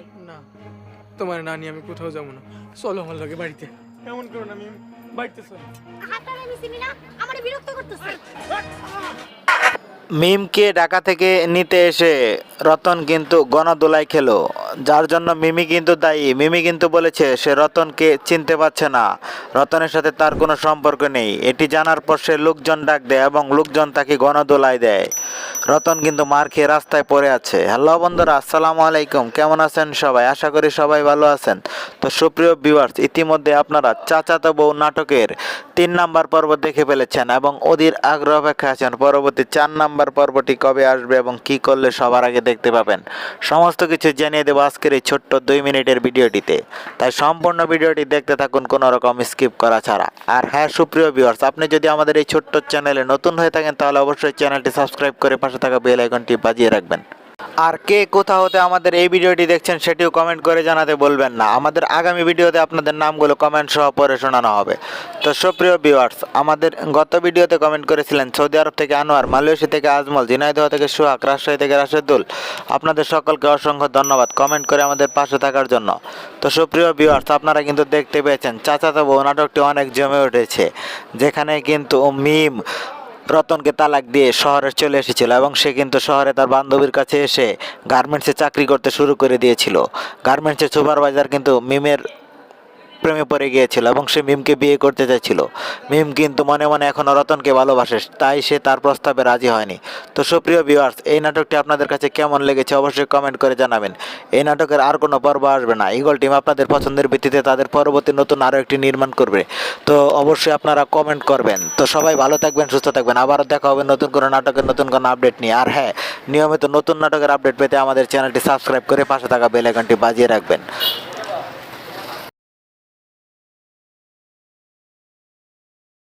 আমারে না তোমার নানি নিয়ে আমি কোথাও যাব না। চলো আমার লাগে বাড়িতে। কেমন করো না আমি বাড়িতে চলো। হাতারে আমি চিনি না আমারে বিরক্ত করতেছে। মিমকে ঢাকা থেকে নিতে এসে রতন কিন্তু গণদোলায় খেলো। যার জন্য মিমি কিন্তু দায়ী। মিমি কিন্তু বলেছে, সে রতনকে চিনতে পারছে না। রতনের সাথে তার কোনো সম্পর্ক নেই। এটি জানার পর সে লোকজন ডাক দেয় এবং লোকজন তাকে গণদোলাই দেয়। রতন কিন্তু মার খেয়ে রাস্তায় পড়ে আছে। হ্যালো বন্ধুরা, আসসালামু আলাইকুম। কেমন আছেন সবাই? আশা করি সবাই ভালো আছেন। তো সুপ্রিয় ভিউয়ার্স ইতিমধ্যে আপনারা চাচাতো বউ নাটকের তিন নাম্বার পর্ব দেখে ফেলেছেন এবং অধীর আগ্রহ অপেক্ষা আছেন। পরবর্তী চার নাম্বার পর্বটি কবে আসবে এবং কি করলে সবার আগে দেখতে পাবেন, সমস্ত কিছু জানিয়ে দেবো আজকের এই ছোট্ট দুই মিনিটের ভিডিওটিতে। তাই সম্পূর্ণ ভিডিওটি দেখতে থাকুন, কোনো রকম স্কিপ করা ছাড়া। আর হ্যাঁ সুপ্রিয় ভিউয়ার্স আপনি যদি আমাদের এই ছোট্ট চ্যানেলে নতুন হয়ে থাকেন, তাহলে অবশ্যই চ্যানেলটি সাবস্ক্রাইব করে পাশে থাকা বেল আইকনটি বাজিয়ে রাখবেন। আর কে কোথা হতে আমাদের এই ভিডিওটি দেখছেন সেটিও কমেন্ট করে জানাতে বলবেন না। আমাদের আগামী ভিডিওতে আপনাদের নামগুলো কমেন্ট সহ পড়ে শোনানো হবে। তো সুপ্রিয় ভিউয়ার্স আমাদের গত ভিডিওতে কমেন্ট করেছিলেন সৌদি আরব থেকে আনোয়ার মালয়েশিয়া থেকে আজমল, ঝিনাইদহ থেকে সোহাগ, রাজশাহী থেকে রাশেদুল। আপনাদের সকলকে অসংখ্য ধন্যবাদ কমেন্ট করে আমাদের পাশে থাকার জন্য। তো সুপ্রিয় ভিউয়ার্স আপনারা কিন্তু দেখতে পেয়েছেন, চাচাতো বউ নাটকটি অনেক জমে উঠেছে। যেখানে কিন্তু মিম রতনকে তালাক দিয়ে শহরে চলে এসেছিল এবং সে কিন্তু শহরে তার বান্ধবীর কাছে এসে গার্মেন্টসে চাকরি করতে শুরু করে দিয়েছিল। গার্মেন্টসের সুপারভাইজার কিন্তু মিমের প্রেমে পড়ে গিয়েছিল এবং সে মিমকে বিয়ে করতে চাইছিল। মিম কিন্তু মনে মনে এখনও রতনকে ভালোবাসে, তাই সে তার প্রস্তাবে রাজি হয়নি। তো সুপ্রিয় ভিউয়ার্স এই নাটকটি আপনাদের কাছে কেমন লেগেছে অবশ্যই কমেন্ট করে জানাবেন। এই নাটকের আর কোনো পর্ব আসবে না। ইগল টিম আপনাদের পছন্দের ভিত্তিতে তাদের পরবর্তী নতুন আরও একটি নির্মাণ করবে। তো অবশ্যই আপনারা কমেন্ট করবেন। তো সবাই ভালো থাকবেন, সুস্থ থাকবেন। আবারও দেখা হবে নতুন কোনো নাটকের নতুন কোনো আপডেট নিয়ে। আর হ্যাঁ নিয়মিত নতুন নাটকের আপডেট পেতে আমাদের চ্যানেলটি সাবস্ক্রাইব করে পাশে থাকা বেল আইকনটি বাজিয়ে রাখবেন।